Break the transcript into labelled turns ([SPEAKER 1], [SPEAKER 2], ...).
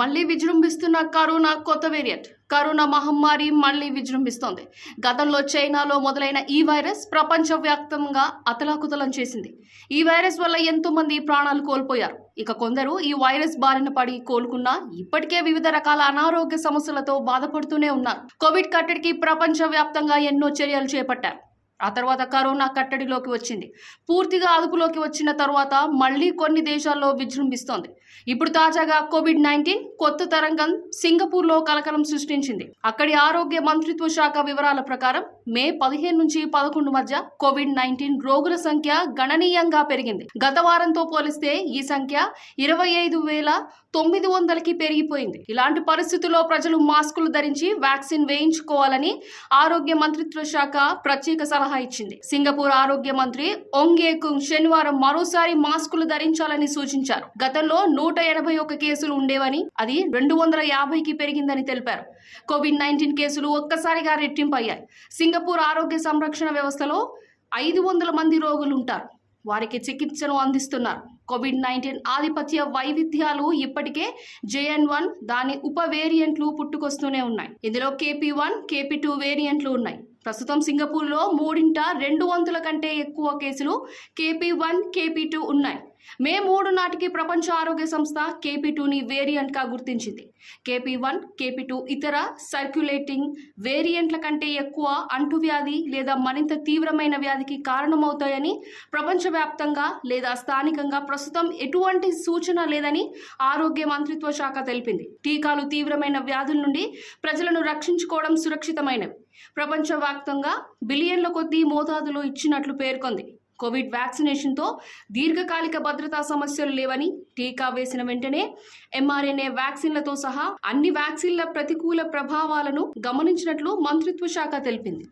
[SPEAKER 1] మళ్ళీ విజృంభిస్తున్న కరోనా కొత్త వేరియంట్. కరోనా మహమ్మారి మళ్ళీ విజృంభిస్తోంది. గతంలో చైనాలో మొదలైన ఈ వైరస్ ప్రపంచవ్యాప్తంగా అతలాకుతలం చేసింది. ఈ వైరస్ వల్ల ఎంతో మంది ప్రాణాలు కోల్పోయారు. ఇక కొందరు ఈ వైరస్ బారిన పడి కోలుకున్నా ఇప్పటికే వివిధ రకాల అనారోగ్య సమస్యలతో బాధపడుతూనే ఉన్నారు. కోవిడ్ కట్టడికి ప్రపంచవ్యాప్తంగా ఎన్నో చర్యలు చేపట్టారు. ఆ తర్వాత కరోనా కట్టడిలోకి వచ్చింది. పూర్తిగా అదుపులోకి వచ్చిన తర్వాత మళ్ళీ కొన్ని దేశాల్లో విజృంభిస్తోంది. ఇప్పుడు తాజాగా కోవిడ్ నైన్టీన్ కొత్త తరంగం సింగపూర్లో కలకలం సృష్టించింది. అక్కడి ఆరోగ్య మంత్రిత్వ శాఖ వివరాల ప్రకారం మే పదిహేను నుంచి పదకొండు మధ్య కోవిడ్ నైన్టీన్ రోగుల సంఖ్య గణనీయంగా పెరిగింది. గత వారంతో పోలిస్తే ఈ సంఖ్య ఇరవై ఐదు వేల తొమ్మిది వందలకి పెరిగిపోయింది. ఇలాంటి పరిస్థితుల్లో ప్రజలు మాస్కులు ధరించి వ్యాక్సిన్ వేయించుకోవాలని ఆరోగ్య మంత్రిత్వ శాఖ ప్రత్యేక సలహా ఇచ్చింది. సింగపూర్ ఆరోగ్య మంత్రి ఒంగే కుంగ్ శనివారం మరోసారి మాస్కులు ధరించాలని సూచించారు. గతంలో నూట ఎనభై ఒక్క కేసులు ఉండేవని అది రెండు వందల యాభైకి పెరిగిందని తెలిపారు. కోవిడ్ నైన్టీన్ కేసులు ఒక్కసారిగా రెట్టింపు అయ్యాయి సింగపూర్ ఆరోగ్య సంరక్షణ వ్యవస్థలో ఐదు వందల మంది రోగులు ఉంటారు వారికి చికిత్సను అందిస్తున్నారు. కోవిడ్ నైన్టీన్ ఆధిపత్య వైవిధ్యాలు ఇప్పటికే జేఎన్ వన్ దాని ఉప వేరియంట్లు పుట్టుకొస్తూనే ఉన్నాయి. ఇందులో కేపీ వన్ కేపీ టూ వేరియంట్లు ఉన్నాయి. ప్రస్తుతం సింగపూర్లో మూడింట రెండు వంతుల కంటే ఎక్కువ కేసులు కేపీ వన్ కేపీ టూ ఉన్నాయి. మే మూడు నాటికి ప్రపంచ ఆరోగ్య సంస్థ కేపీ టూని వేరియంట్గా గుర్తించింది. కేపీ వన్ కేపీ టూ ఇతర సర్క్యులేటింగ్ వేరియంట్ల కంటే ఎక్కువ అంటువ్యాధి లేదా మరింత తీవ్రమైన వ్యాధికి కారణమవుతాయని ప్రపంచవ్యాప్తంగా లేదా స్థానికంగా ప్రస్తుతం ఎటువంటి సూచన లేదని ఆరోగ్య మంత్రిత్వ శాఖ తెలిపింది. టీకాలు తీవ్రమైన వ్యాధుల నుండి ప్రజలను రక్షించుకోవడం సురక్షితమైనవి. ప్రపంచవ్యాప్తంగా బిలియన్ల కొద్దీ మోతాదులో ఇచ్చినట్లు పేర్కొంది. కోవిడ్ వ్యాక్సినేషన్తో దీర్ఘకాలిక భద్రతా సమస్యలు లేవని టీకా వేసిన వెంటనే ఎంఆర్ఎన్ఏ వ్యాక్సిన్లతో సహా అన్ని వ్యాక్సిన్ల ప్రతికూల ప్రభావాలను గమనించినట్లు మంత్రిత్వ శాఖ తెలిపింది.